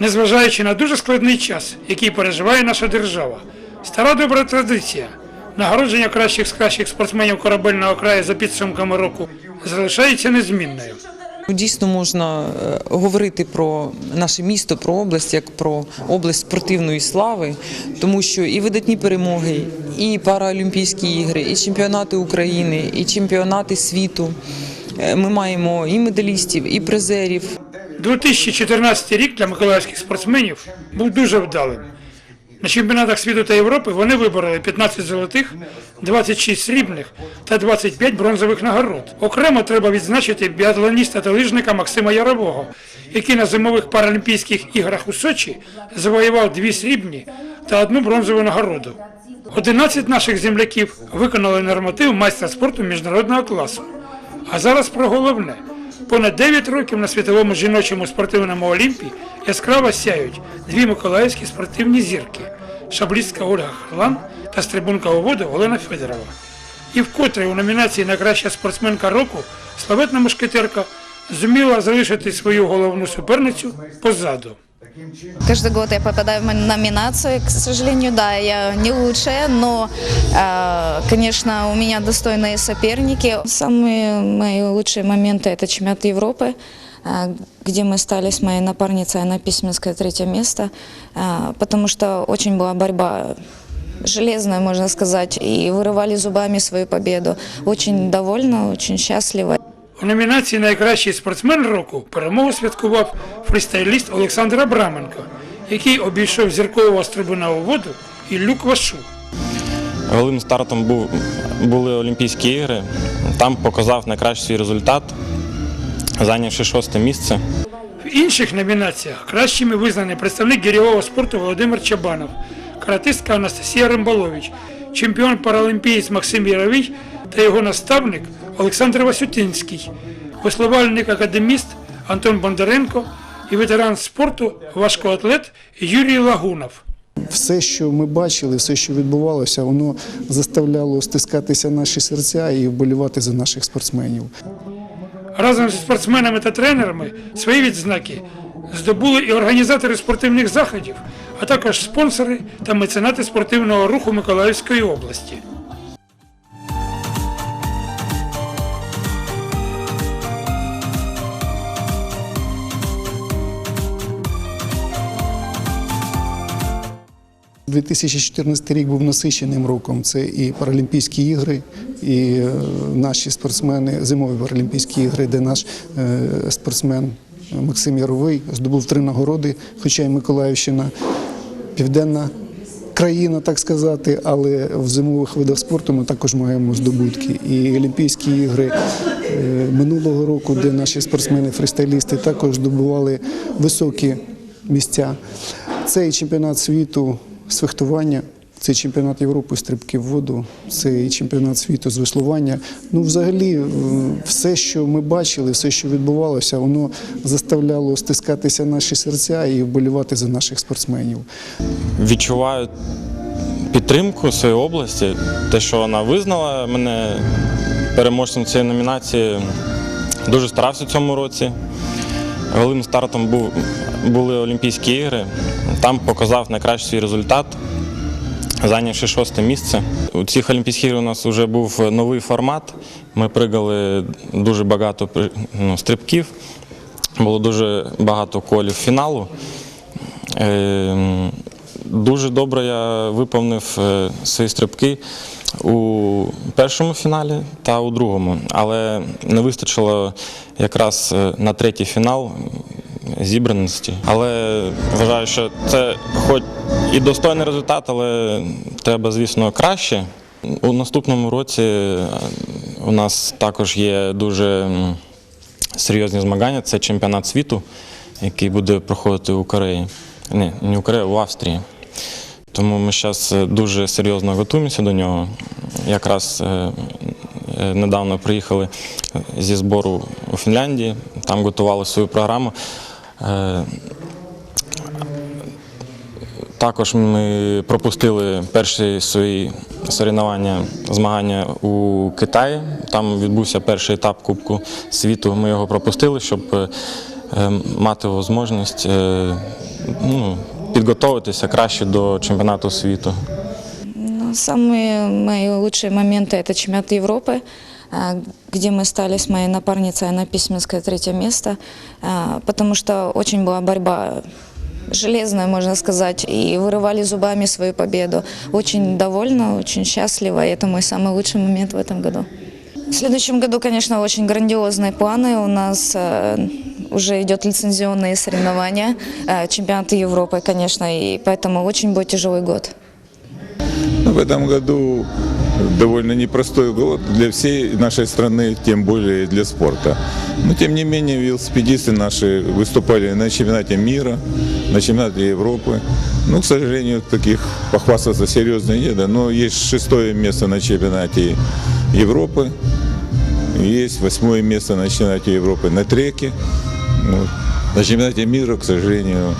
незважаючи на дуже складний час, який переживає наша держава. Стара добра традиція нагородження кращих з кращих спортсменів корабельного краю за підсумками року залишається незмінною. Дійсно можна е, говорити про наше місто, про область як про область спортивної слави, тому що і видатні перемоги, і Паралімпійські ігри, і чемпіонати України, і чемпіонати світу. Е, Ми маємо і медалістів, і призерів. 2014 рік для миколаївських спортсменів був дуже вдалим. На чемпіонатах світу та Європи вони вибороли 15 золотих, 26 срібних та 25 бронзових нагород. Окремо треба відзначити біатлоніста та лижника Максима Ярового, який на зимових паралімпійських іграх у Сочі завоював дві срібні та одну бронзову нагороду. 11 наших земляків виконали норматив майстра спорту міжнародного класу. А зараз про головне. Понад 9 років на світовому жіночому спортивному Олімпі яскраво сяють дві миколаївські спортивні зірки шаблістка Ольга Харлан та стрибунка у воду Олена Федорова. І вкотре у номінації на краща спортсменка року славетна мушкетерка зуміла залишити свою головну суперницю позаду. Каждый год я попадаю в номинацию, к сожалению, да, я не лучшая, но, э, конечно, у меня достойные соперники. Самые мои лучшие моменты – это чемпионат Европы, э, где мы стали с моей напарницей, она Письменская, третье место, э, потому что очень была борьба железная, можно сказать, и вырывали зубами свою победу. Очень довольна, очень счастлива. У номінації Найкращий спортсмен року перемогу святкував фристайліст Олександр Абраменко, який обійшов зіркового стрибуна у воду Іллю Квашу. Головним стартом був, були Олімпійські ігри. Там показав найкращий свій результат, зайнявши шосте місце. В інших номінаціях кращими визнаний представник гірьового спорту Володимир Чабанов, каратистка Анастасія Римбалович, чемпіон паралімпієць Максим Яровий та його наставник Олександр Васютинський, веслувальник академіст Антон Бондаренко і ветеран спорту важкоатлет Юрій Лагунов. Все, що ми бачили, все, що відбувалося, воно заставляло стискатися наші серця і вболівати за наших спортсменів. Разом зі спортсменами та тренерами свої відзнаки здобули і організатори спортивних заходів, а також спонсори та меценати спортивного руху Миколаївської області. – 2014 рік був насиченим роком. Це і Паралімпійські ігри, і е, наші спортсмени, зимові Паралімпійські ігри, де наш е, спортсмен Максим Яровий здобув три нагороди, хоча й Миколаївщина, південна країна, так сказати, але в зимових видах спорту ми також маємо здобутки. І Олімпійські ігри е, минулого року, де наші спортсмени-фристайлісти також здобували високі місця. Це і чемпіонат світу з фехтування, це чемпіонат Європи стрибки в воду, це і чемпіонат світу з веслування. Ну, взагалі, е, все, що ми бачили, все, що відбувалося, воно заставляло стискатися наші серця і вболівати за наших спортсменів. Відчуваю підтримку своєї області, те, що вона визнала мене переможцем цієї номінації. Дуже старався цьому році. Головним стартом був, були Олімпійські ігри. Там показав найкращий свій результат, зайнявши шосте місце. У цих Олімпійських іграх у нас вже був новий формат. Ми пригали дуже багато ну, стрибків, було дуже багато колів фіналу. Е, Дуже добре я виповнив е, свої стрибки у першому фіналі та у другому, але не вистачило якраз е, на третій фінал зібраності. Але вважаю, що це хоч і достойний результат, але треба, звісно, краще. У наступному році е, у нас також є дуже серйозні змагання. Це чемпіонат світу, який буде проходити у Кореї. Ні, не у Кореї, у Австрії. Тому ми зараз дуже серйозно готуємося до нього. Якраз е, е, недавно приїхали зі збору у Фінляндії, там готували свою програму. Е, Також ми пропустили перші свої соревнування, змагання у Китаї. Там відбувся перший етап Кубку світу. Ми його пропустили, щоб е, е, мати можливість е, ну, підготуватися краще до чемпіонату світу. Ну, Самые мои лучшие моменты – это чемпионат Европы, а, где мы стали с моей напарницей Анной Письменской третье место, а, потому что очень была борьба железная, можно сказать, и вырывали зубами свою победу. Очень довольна, очень счастлива, и это мой самый лучший момент в этом году. В следующем году, конечно, очень грандиозные планы. У нас э, уже идет лицензионные соревнования, э, чемпионаты Европы, конечно, и поэтому очень будет тяжелый год. Ну, В этом году довольно непростой год для всей нашей страны, тем более для спорта. Но тем не менее велосипедисты наши выступали на чемпионате мира, на чемпионате Европы. Ну, к сожалению, таких похвастаться серьезно нет, да, но есть шестое место на чемпионате Европы, есть восьмое место на чемпионате Европы на треке. Вот. На чемпионате мира, к сожалению,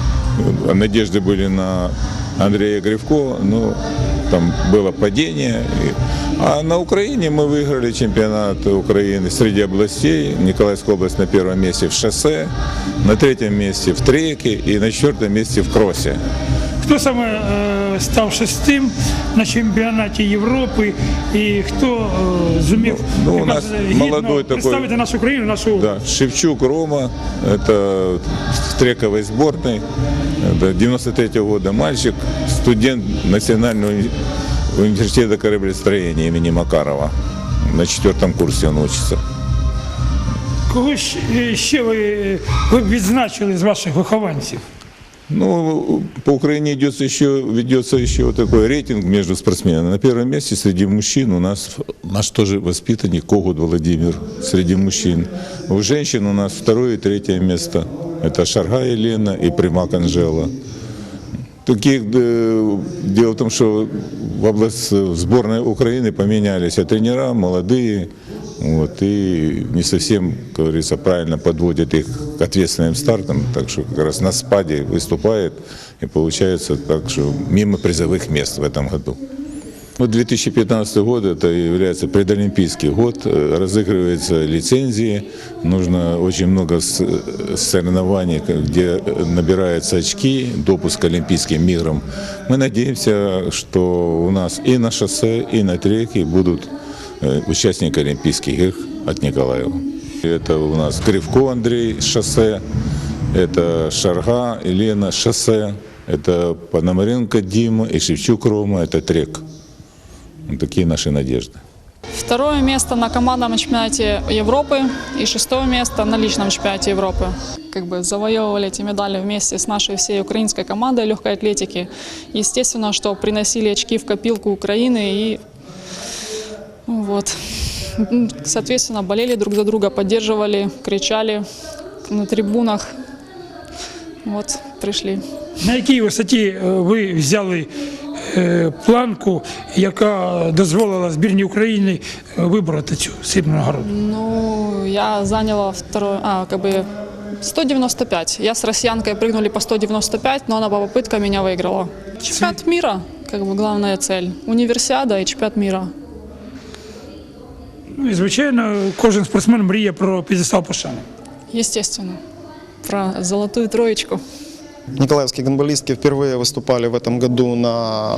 надежды были на Андрея Гривко, но там было падение. А на Украине мы выиграли чемпионат Украины среди областей. Николаевская область на первом месте в шоссе, на третьем месте в треке и на четвертом месте в кроссе. Хто саме е, став шестим на чемпіонаті Європи і хто е, зумів Ну, у якраз, нас е, гідно молодой такой- представити нашу країну, нашу Да, Шевчук Рома, это в трековой сборной, это 93 года мальчик, студент Национального уни- университета кораблестроения имени Макарова. На четвертом курсе он учится. кого ж, е, ще ви, е, ви б відзначили з ваших вихованців? Ну, по Украине идется еще, ведется еще вот такой рейтинг между спортсменами. На первом месте среди мужчин у нас наш тоже воспитанник Когут Владимир среди мужчин. У женщин у нас второе и третье место. Это Шарга Елена и Примак Анжела. Таких, э, дело в том, что в область в сборной Украины поменялись а тренера, молодые, вот, и не совсем, как говорится, правильно подводят их к ответственным стартам, так что как раз на спаде выступает, и получается так, что мимо призовых мест в этом году. Ну, 2015 год это является предолимпийский год, разыгрываются лицензии, нужно очень много соревнований, где набираются очки, допуск к Олимпийским играм. Мы надеемся, что у нас и на шоссе, и на треке будут э, участники Олимпийских игр от Николаева. Это у нас Кривко Андрей, шоссе, это Шарга Елена, шоссе, это Пономаренко Дима и Шевчук Рома, это трек. Вот такие наши надежды. Второе место на командном чемпионате Европы и шестое место на личном чемпионате Европы. Как бы завоевывали эти медали вместе с нашей всей украинской командой легкой атлетики. Естественно, что приносили очки в копилку Украины и вот. М, Соответственно, болели друг за друга, поддерживали, кричали на трибунах. Вот, пришли. На якій висоті е, ви взяли е, планку, яка дозволила збірній України е, вибороти цю срібну нагороду? Ну, я заняла второе, а, как бы 195. Я с россиянкой прыгнули по 195, но она по попыткам меня выиграла. Чемпионат мира, как бы главная цель. Универсиада и чемпионат мира. Ну і звичайно, кожен спортсмен мріє про підістал пошани. Естественно. Про золотую троечку. Николаевские гонболистки впервые выступали в этом году на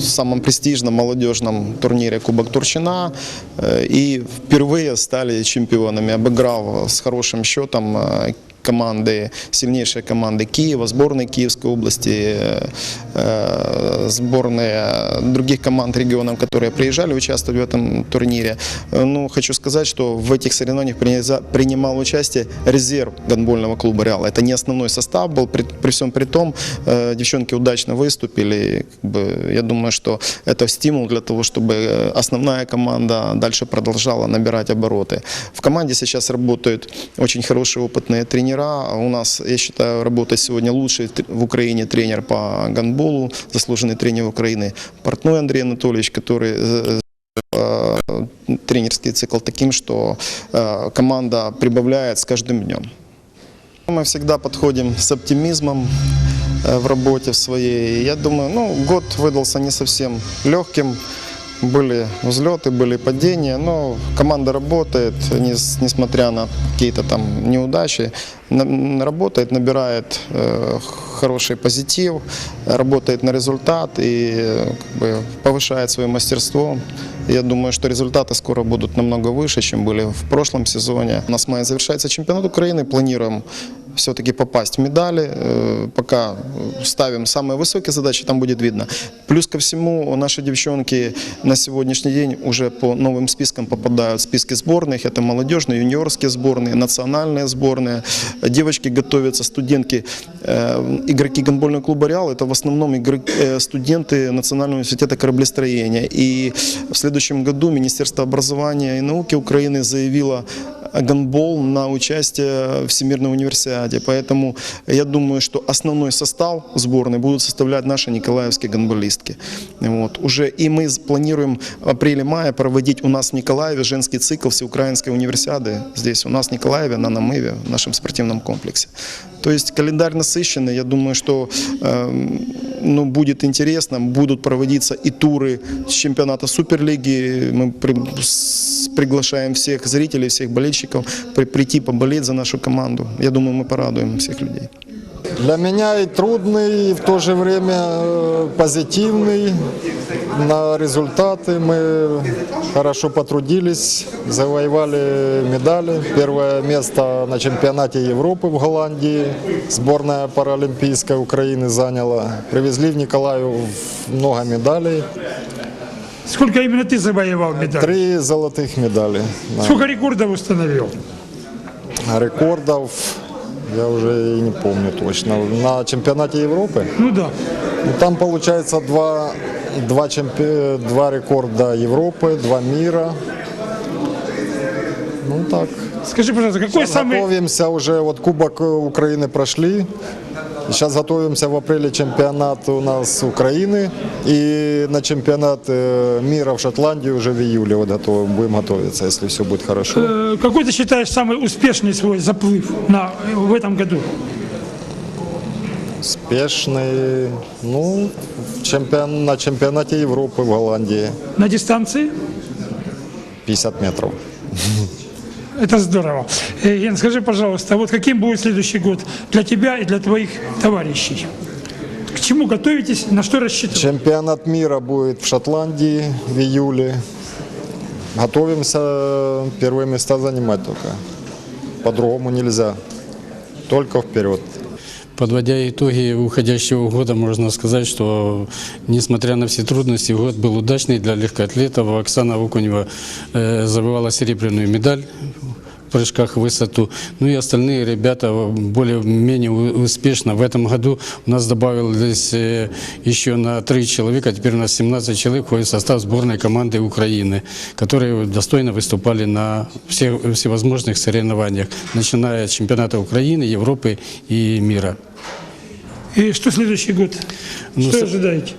самом престижном молодежном турнире Кубок Турчина э, и впервые стали чемпионами, обыграв с хорошим счетом э, команды, сильнейшие команды Киева, сборной Киевской области, э, э, сборные других команд регионов, которые приезжали участвовать в этом турнире. Ну, хочу сказать, что в этих соревнованиях принимал участие резерв гонбольного клуба «Реал». Это не основной состав был, при, при всем при том, э, девчонки удачно выступили. Как бы, я думаю, что это стимул для того, чтобы основная команда дальше продолжала набирать обороты. В команде сейчас работают очень хорошие опытные тренера. У нас, я считаю, работает сегодня лучший в Украине тренер по гандболу, заслуженный тренер Украины Портной Андрей Анатольевич, который э, э, тренерский цикл таким, что э, команда прибавляет с каждым днем. Мы всегда подходим с оптимизмом э, в работе в своей. Я думаю, ну, год выдался не совсем легким. Были взлеты, были падения, но команда работает, нес- несмотря на какие-то там неудачи, работает, набирает э, хороший позитив, работает на результат и как бы, повышает свое мастерство. Я думаю, что результаты скоро будут намного выше, чем были в прошлом сезоне. У нас в мае завершается чемпионат Украины, планируем все-таки попасть в медали. Э, Пока ставим самые высокие задачи, там будет видно. Плюс ко всему, наши девчонки на сегодняшний день уже по новым спискам попадают в списки сборных. Это молодежные, юниорские сборные, национальные сборные. Девочки готовятся, студентки, э, игроки гандбольного клуба «Реал» это в основном игроки, э, студенты Национального университета кораблестроения. И в следующем году Министерство образования и науки Украины заявило гандбол на участие в Всемирной универсиаде. Поэтому я думаю, что основной состав сборной будут составлять наши николаевские гандболистки. Вот. Уже и мы планируем в апреле-мае проводить у нас в Николаеве женский цикл Всеукраинской универсиады. Здесь у нас в Николаеве, на Намыве, в нашем спортивном комплексе. То есть календарь насыщенный. Я думаю, что эм, ну, будет интересно. Будут проводиться и туры с чемпионата Суперлиги. Мы при- с- приглашаем всех зрителей, всех болельщиков при- прийти поболеть за нашу команду. Я думаю, мы порадуем всех людей. Для меня и трудный, и в то же время э, позитивный. На результаты мы хорошо потрудились, завоевали медали. Первое место на чемпионате Европы в Голландии. Сборная паралимпийская Украины заняла. Привезли в Николаев много медалей. Сколько именно ты завоевал медаль? Три золотых медали. Да. Сколько рекордов установил? Рекордов я уже и не помню точно. На чемпионате Европы Ну да. Ну, Там получается два, два, чемпи... два рекорда Европы, два мира. Ну так. Скажи, пожалуйста, какой самый... Готовимся уже, вот Кубок Украины прошли. Сейчас готовимся в апреле чемпионат у нас Украины. И на чемпионат э, мира в Шотландии уже в июле вот готовы, будем готовиться, если все будет хорошо. э, Какой ты считаешь самый успешный свой заплыв на, в этом году? Успешный, ну, чемпион... на чемпионате Европы в Голландии На дистанции? 50 метров. Это здорово. Э, Ген, скажи, пожалуйста, вот каким будет следующий год для тебя и для твоих товарищей? К чему готовитесь, на что рассчитываете? Чемпионат мира будет в Шотландии в июле. Готовимся первые места занимать только. По-другому нельзя. Только вперед. Подводя итоги уходящего года, можно сказать, что несмотря на все трудности, год был удачный для легкоатлетов. Оксана Окунева э, завоевала серебряную медаль прыжках в высоту. Ну и остальные ребята более-менее успешно. В этом году у нас добавилось э, еще на три человека, теперь у нас 17 человек входит в состав сборной команды Украины, которые достойно выступали на всех всевозможных соревнованиях, начиная с чемпионата Украины, Европы и мира. И что следующий год? Ну, что ожидаете?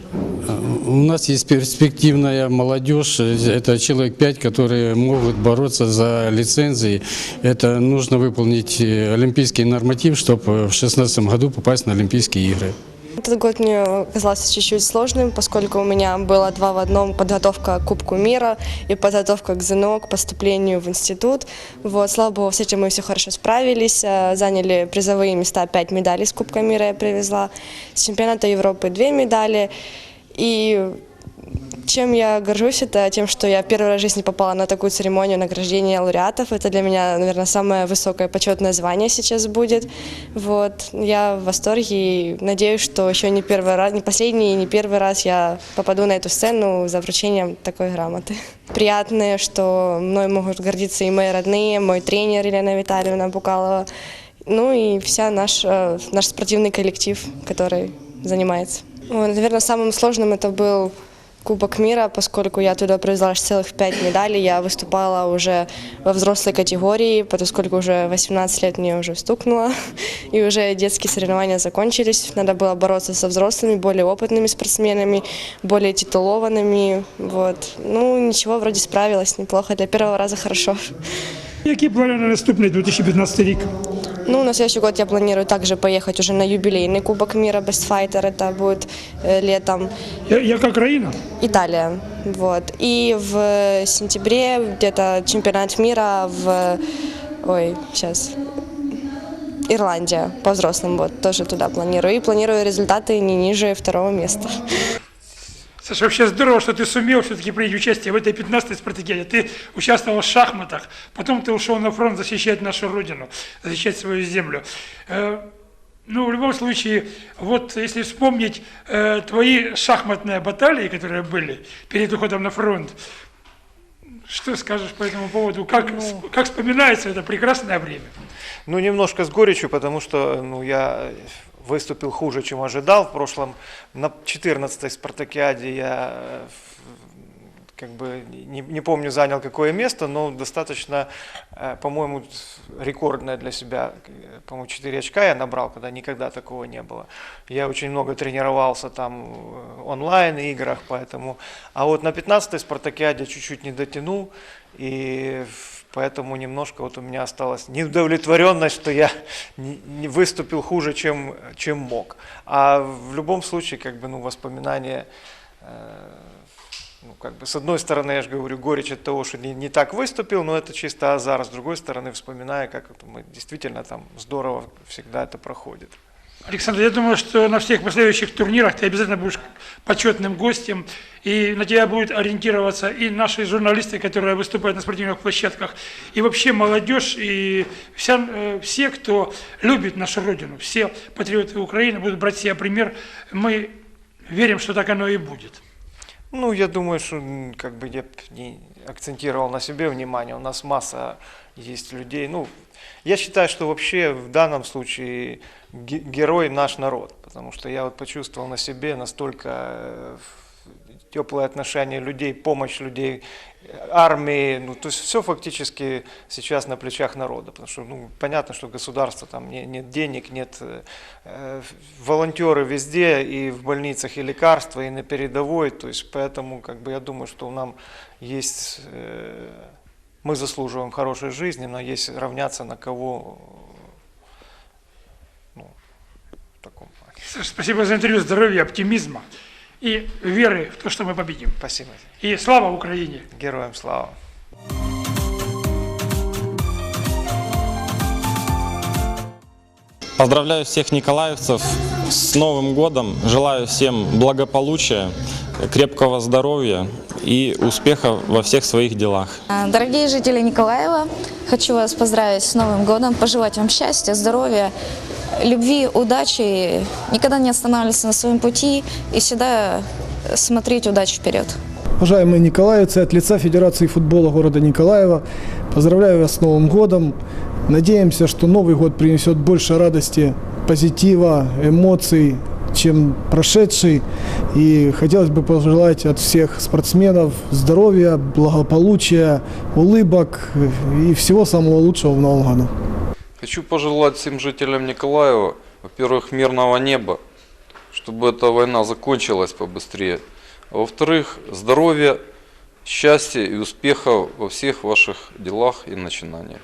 У нас есть перспективная молодежь, это человек пять, которые могут бороться за лицензии. Это нужно выполнить э, олимпийский норматив, чтобы в 2016 году попасть на Олимпийские игры. Этот год мне казался чуть-чуть сложным, поскольку у меня было два в одном подготовка к Кубку мира и подготовка к ЗНО, к поступлению в институт. Вот, слава богу, с этим мы все хорошо справились, э, заняли призовые места, пять медалей с Кубка мира я привезла, с чемпионата Европы две медали. И чем я горжусь, это тем, что я первый раз в жизни попала на такую церемонию награждения лауреатов. Это для меня, наверное, самое высокое почетное звание сейчас будет. Вот. Я в восторге и надеюсь, что еще не первый раз, не последний и не первый раз я попаду на эту сцену за вручением такой грамоты. Приятно, что мной могут гордиться и мои родные, мой тренер Елена Витальевна Букалова, ну и вся наш, э, наш спортивный коллектив, который занимается. Наверное, самым сложным это был Кубок мира, поскольку я туда привезла аж целых пять медалей. Я выступала уже во взрослой категории, поскольку уже 18 лет мне уже стукнуло, и уже детские соревнования закончились. Надо было бороться со взрослыми, более опытными спортсменами, более титулованными. Вот. Ну, ничего, вроде справилась неплохо. Для первого раза хорошо. Які плани на наступний 2015 рік? Ну, на следующий год я планирую также поехать уже на юбилейный Кубок мира Best Fighter. Это будет э, летом. Я- Яка країна? Италия. Вот. И в сентябре где-то чемпионат мира в... Ой, сейчас. Ирландия по взрослым. Вот, тоже туда планирую. И планирую результаты не ниже второго места. Саша, вообще здорово, что ты сумел все-таки принять участие в этой 15-й спартакиаде. Ты участвовал в шахматах, потом ты ушел на фронт защищать нашу родину, защищать свою землю. Э, Ну, в любом случае, вот если вспомнить э, твои шахматные баталии, которые были перед уходом на фронт, что скажешь по этому поводу? Как, как вспоминается это прекрасное время? Ну, немножко с горечью, потому что ну, я выступил хуже, чем ожидал. В прошлом, на 14-й спартакиаде я э, как бы не, не помню, занял какое место, но достаточно, э, по-моему, рекордное для себя, э, по-моему, 4 очка я набрал, когда никогда такого не было. Я очень много тренировался там в онлайн-играх, поэтому... А вот на 15-й спартакиаде чуть-чуть не дотянул, и поэтому немножко вот у меня осталась неудовлетворенность, что я не, выступил хуже, чем, чем мог. А в любом случае, как бы, ну, воспоминания э, ну, как бы, с одной стороны, я же говорю, горечь от того, что не, не так выступил, но это чисто азар, с другой стороны, вспоминая, как мы действительно там здорово всегда это проходит. Александр, я думаю, что на всех последующих турнирах ты обязательно будешь почетным гостем, и на тебя будут ориентироваться и наши журналисты, которые выступают на спортивных площадках, и вообще молодежь, и вся, э, все, кто любит нашу Родину, все патриоты Украины будут брать себе пример. Мы верим, что так оно и будет. Ну, я думаю, что как бы я не акцентировал на себе внимание. У нас масса есть людей. Ну, я считаю, что вообще в данном случае ге- герой наш народ, потому что я вот почувствовал на себе настолько э, теплое отношение людей, помощь людей, армии, ну, то есть все фактически сейчас на плечах народа, потому что, ну, понятно, что государство там не- нет денег, нет э, э, волонтеры везде, и в больницах, и лекарства, и на передовой, то есть поэтому, как бы, я думаю, что нам есть, э, мы заслуживаем хорошей жизни, но есть равняться на кого, ну, в таком плане. Спасибо за интервью, здоровья, оптимизма и веры в то, что мы победим. Спасибо. И слава Украине! Героям слава. Поздравляю всех николаевцев с Новым годом. Желаю всем благополучия, крепкого здоровья и успеха во всех своих делах. А, Дорогие жители Николаева, хочу вас поздравить с Новым годом, пожелать вам счастья, здоровья, любви, удачи, никогда не останавливаться на своем пути и всегда смотреть удачу вперед. Уважаемые николаевцы, от лица Федерации футбола города Николаева поздравляю вас с Новым годом. Надеемся, что Новый год принесет больше радости, позитива, эмоций, чем прошедший. И хотелось бы пожелать от всех спортсменов здоровья, благополучия, улыбок и всего самого лучшего в Новом году. Хочу пожелать всем жителям Николаева, во-первых, мирного неба, чтобы эта война закончилась побыстрее. А во-вторых, здоровья, счастья и успеха во всех ваших делах и начинаниях.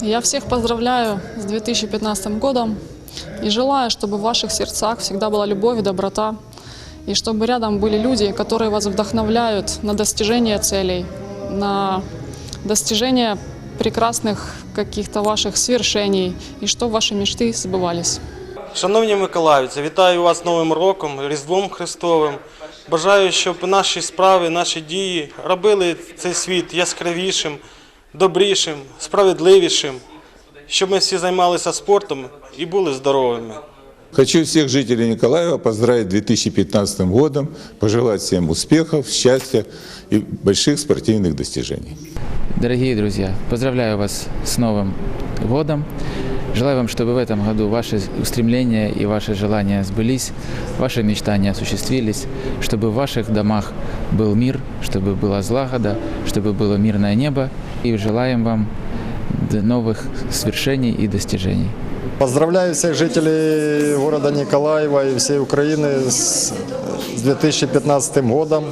Я всех поздравляю с 2015 годом и желаю, чтобы в ваших сердцах всегда была любовь и доброта, и чтобы рядом были люди, которые вас вдохновляют на достижение целей, на достижение прекрасных каких-то ваших свершений, и чтобы ваши мечты сбывались. Шановні миколаївці, вітаю вас з Новим роком, Різдвом Христовим. Бажаю, щоб наші справи, наші дії робили цей світ яскравішим, добрішим, справедливішим, щоб ми всі займалися спортом і були здоровими. Хочу всех жителей Николаева поздравить с 2015 годом, пожелать всем успехов, счастья и больших спортивных достижений. Дорогие друзья, поздравляю вас с Новым годом. Желаю вам, чтобы в этом году ваши устремления и ваши желания сбылись, ваши мечтания осуществились, чтобы в ваших домах был мир, чтобы была злагода, чтобы было мирное небо. И желаем вам новых свершений и достижений. Поздравляю всех жителей города Николаева и всей Украины с, с 2015 годом.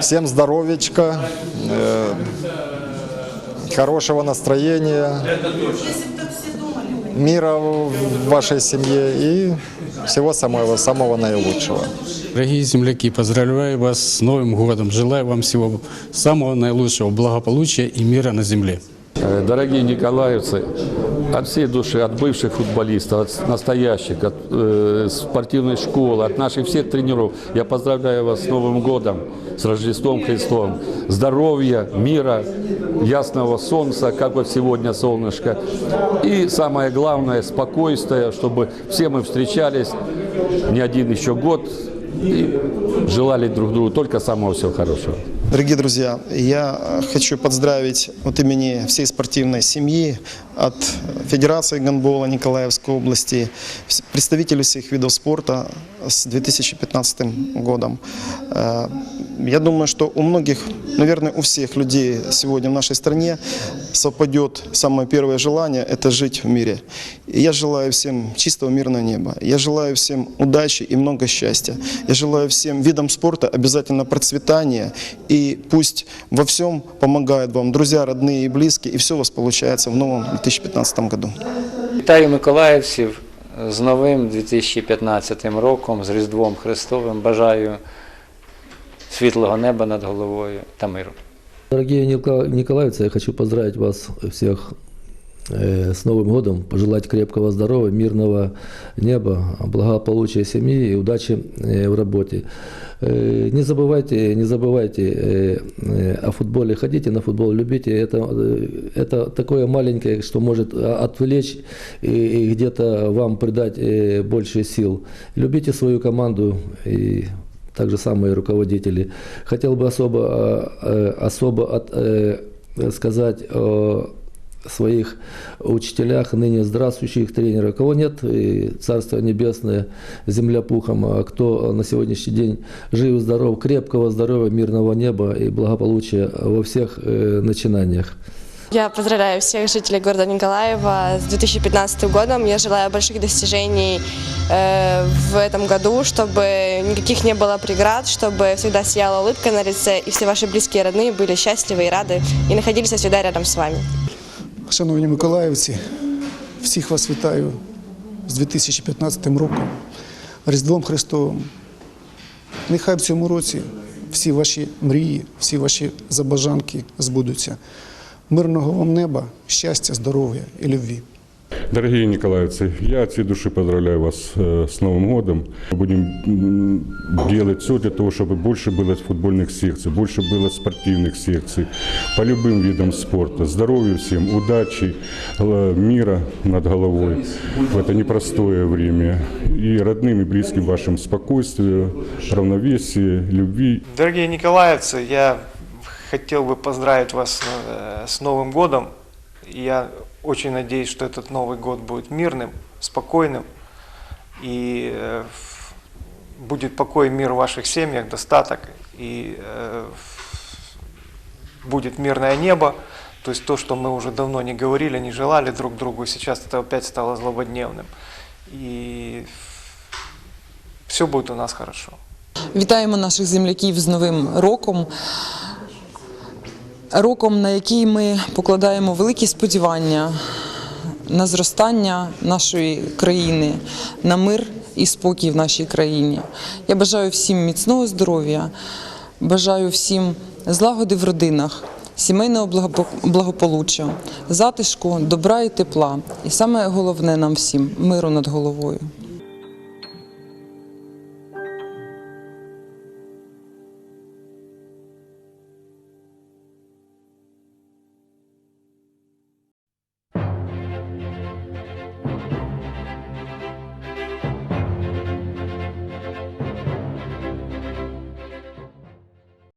Всем здоровечка, э, хорошего настроения мира в вашей семье и всего самого, самого наилучшего. Дорогие земляки, поздравляю вас с Новым годом. Желаю вам всего самого наилучшего, благополучия и мира на земле. Э, Дорогие николаевцы, от всей души, от бывших футболистов, от настоящих, от э, спортивной школы, от наших всех тренеров, я поздравляю вас с Новым годом, с Рождеством Христовым. Здоровья, мира, ясного солнца, как вот сегодня солнышко. И самое главное, спокойствие, чтобы все мы встречались не один еще год и желали друг другу только самого всего хорошего. Дорогие друзья, я хочу поздравить от имени всей спортивной семьи, от Федерации гандбола Николаевской области, представителей всех видов спорта с 2015 годом. Э, Я думаю, что у многих, наверное, у всех людей сегодня в нашей стране совпадет самое первое желание – это жить в мире. И я желаю всем чистого мирного неба. Я желаю всем удачи и много счастья. Я желаю всем видам спорта обязательно процветания. И пусть во всем помогают вам друзья, родные и близкие, и все у вас получается в новом 2015 году. Вітаю миколаївців з новим 2015 роком, з Різдвом Христовим. Бажаю світлого неба над головою та миру. Дорогие Николаївці, николаевцы, я хочу поздравить вас всех э, с Новым годом, пожелать крепкого здоровья, мирного неба, благополучия семьи и удачи э, в работе. Э, Не забывайте, не забывайте э, э, о футболе, ходите на футбол, любите. Это, э, это такое маленькое, что может а, отвлечь и, и где-то вам придать э, больше сил. Любите свою команду и так же самые руководители. Хотел бы особо, э, э, особо от- э, сказать о своих учителях, ныне здравствующих тренеров. Кого нет, и Царство Небесное, земля пухом, а кто на сегодняшний день жив, здоров, крепкого здоровья, мирного неба и благополучия во всех э, начинаниях. Я поздравляю всех жителей города Николаева с 2015 годом. Я желаю больших достижений э, в этом году, чтобы никаких не было преград, чтобы всегда сияла улыбка на лице, и все ваши близкие и родные были счастливы и рады, и находились всегда рядом с вами. Шановні миколаївці, всіх вас вітаю з 2015 роком, Різдвом Христовим. Нехай в цьому році всі ваші мрії, всі ваші забажанки збудуться. Мирного вам неба, щастя, здоров'я і любві. Дорогие николаевцы, я от всей души поздравляю вас э, с Новым годом. Будем делать все для того, чтобы больше было футбольных секций, больше было спортивных секций по любым видам спорта. Здоровья всем, удачи, мира над головой в это непростое время. И родным и близким вашим спокойствия, равновесия, любви Дорогие николаевцы, я хотел бы поздравить вас э, с Новым годом. Я очень надеюсь, что этот Новый год будет мирным, спокойным и э, в- будет покой и мир в ваших семьях, достаток и э, будет мирное небо. То есть то, что мы уже давно не говорили, не желали друг другу, сейчас это опять стало злободневным. И все будет у нас хорошо. Вітаємо наших земляків з Новим роком. Роком, на який ми покладаємо великі сподівання на зростання нашої країни, на мир і спокій в нашій країні. Я бажаю всім міцного здоров'я, бажаю всім злагоди в родинах, сімейного благопо- благополуччя, затишку, добра і тепла. І саме головне нам всім миру над головою.